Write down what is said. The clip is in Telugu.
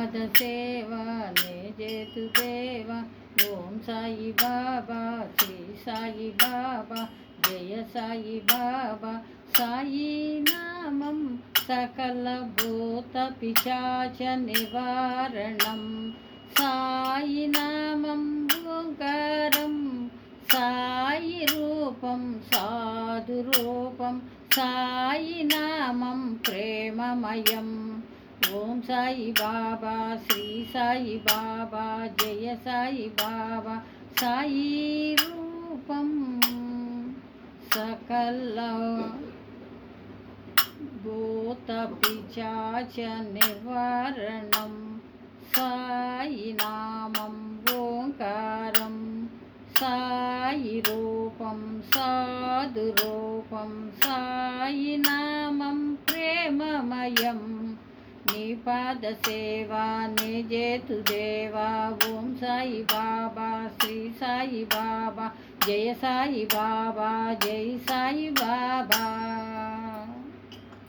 పాద సేవ నేజేతు దేవ ఓం సాయి బాబా శ్రీ సాయి బాబా జయ సాయి బాబా సాయి నామం సకల భూత పిశాచ నివారణం సాయి నామం ఓంకారం సాయి రూపం సాధు రూపం సాయి నామం ప్రేమమయం ஓம் சாயி பாபா ஸ்ரீ சாயி பாபா ஜெய சாயி பாபா சாயி ரூபம் சகல பூதபிச்சாச்ச நிவாரணம் சாயி நாமம் ஓங்காரம் சாயி ரூபம் சாது ரூபம் சாயி நாமம் నీ పాద సేవా నే జేతు దేవా. ఓం సాయి బాబా శ్రీ సాయి బాబా జయ సాయి బాబా జై సాయి బాబా.